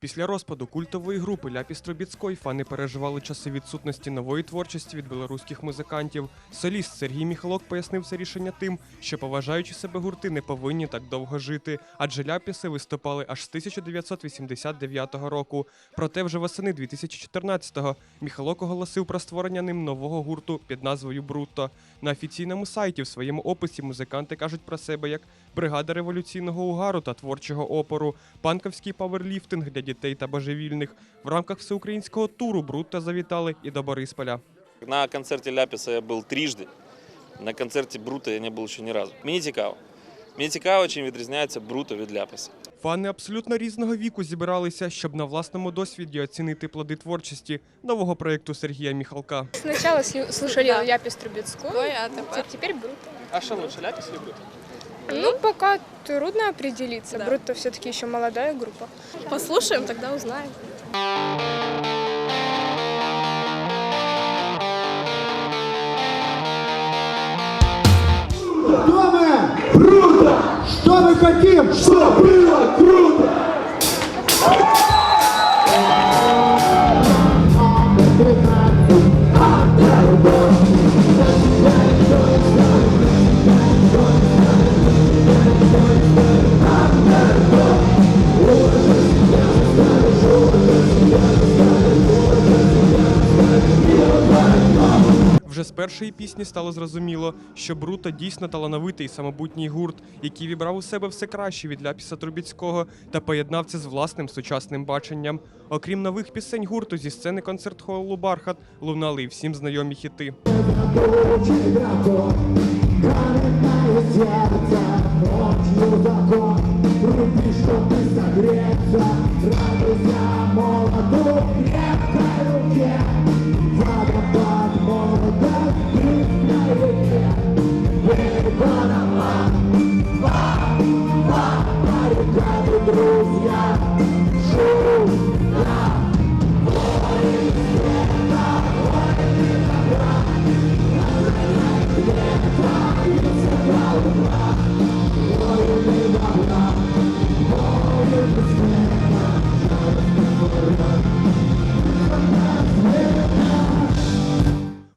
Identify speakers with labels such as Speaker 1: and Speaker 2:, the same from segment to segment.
Speaker 1: Після розпаду культової групи Ляпіс Трубіцької фани переживали часи відсутності нової творчості від білоруських музикантів. Соліст Сергій Міхалок пояснив це рішення тим, що поважаючи себе гурти не повинні так довго жити, адже ляпіси виступали аж з 1989 року. Проте вже восени 2014-го Міхалок оголосив про створення ним нового гурту під назвою Брутто. На офіційному сайті в своєму описі музиканти кажуть про себе як бригада революційного угару та творчого опору, панковський паверліфтинг для дітей та божевільних. В рамках всеукраїнського туру Брутто завітали і до Борисполя.
Speaker 2: На концерте Ляписа я был трижды. На концерте Брута я не был еще ни разу. Мені цікаво. Мені цікаво, чим відрізняється Бруто від Ляписа.
Speaker 1: Фани абсолютно різного віку зібралися, щоб на власному досвіді оцінити плоди творчості нового проєкту Сергія Міхалка.
Speaker 3: Сначала сли- слушали
Speaker 4: Да.
Speaker 3: Ляпис Трубецкую,
Speaker 4: а тепер?
Speaker 3: теперь Бруто.
Speaker 5: А что лучше, ляпис или брут?
Speaker 3: Ну, пока трудно определиться. Бруто все-таки еще молодая группа.
Speaker 4: Послушаем, тогда узнаем.
Speaker 6: Мы? Круто! Что мы хотим? Что было круто!
Speaker 1: З першої пісні стало зрозуміло, що Бруто дійсно талановитий самобутній гурт, який вібрав у себе все краще від Ляпіса Трубіцького та поєднав це з власним сучасним баченням. Окрім нових пісень гурту зі сцени концерт-холу Бархат лунали й всім знайомі хіти. rodoviária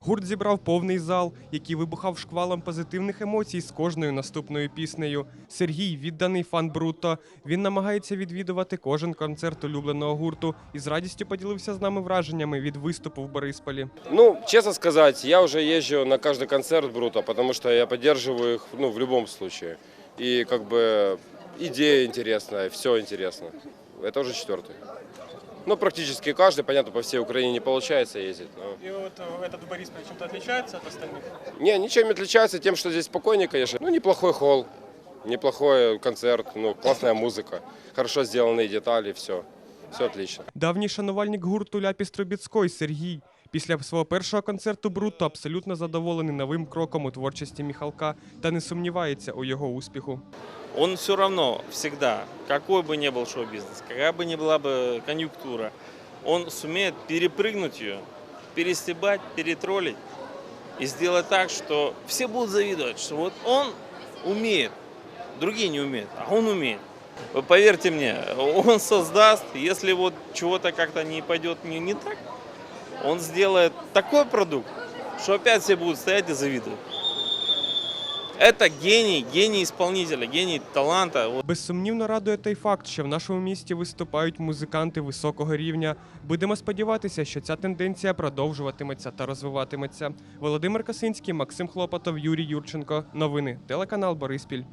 Speaker 1: Гурт зібрав повний зал, який вибухав шквалом позитивних емоцій з кожною наступною піснею. Сергій відданий фан Бруто. Він намагається відвідувати кожен концерт улюбленого гурту і з радістю поділився з нами враженнями від виступу в Борисполі.
Speaker 7: Ну, честно сказать, я уже езжу на каждый концерт Бруто, потому что я поддерживаю их ну, в любом случае. И как бы идея интересная, все интересно. Это уже четвертый. Ну, практически каждый, понятно, по всей Украине не получается ездить. Но...
Speaker 5: И вот э, этот Борисполь чем-то отличается от остальных?
Speaker 7: Не, ничем не отличается тем, что здесь спокойнее, конечно. Ну, неплохой холл, неплохой концерт, ну, классная музыка, хорошо сделанные детали, все. Все отлично.
Speaker 1: Давній шанувальник гурту Ляпіс Трубіцької Сергій. Після свого першого концерту Брутто абсолютно задоволений новим кроком у творчості Міхалка та не сумнівається у його успіху.
Speaker 2: Он все равно, всегда, какой бы ни был шоу-бизнес, какая бы ни была бы конъюнктура, он сумеет перепрыгнуть ее, перестебать, перетроллить и сделать так, что все будут завидовать, что вот он умеет, другие не умеют, а он умеет. Вы поверьте мне, он создаст, если вот чего-то как-то не пойдет не, не так, он сделает такой продукт, что опять все будут стоять и завидовать. Это гений, гений исполнителя, гений таланта.
Speaker 1: Безсумнівно радує той факт, що в нашому місті виступають музиканти високого рівня. Будемо сподіватися, що ця тенденція продовжуватиметься та розвиватиметься. Володимир Косинський, Максим Хлопотов, Юрій Юрченко. Новини телеканал Бориспіль.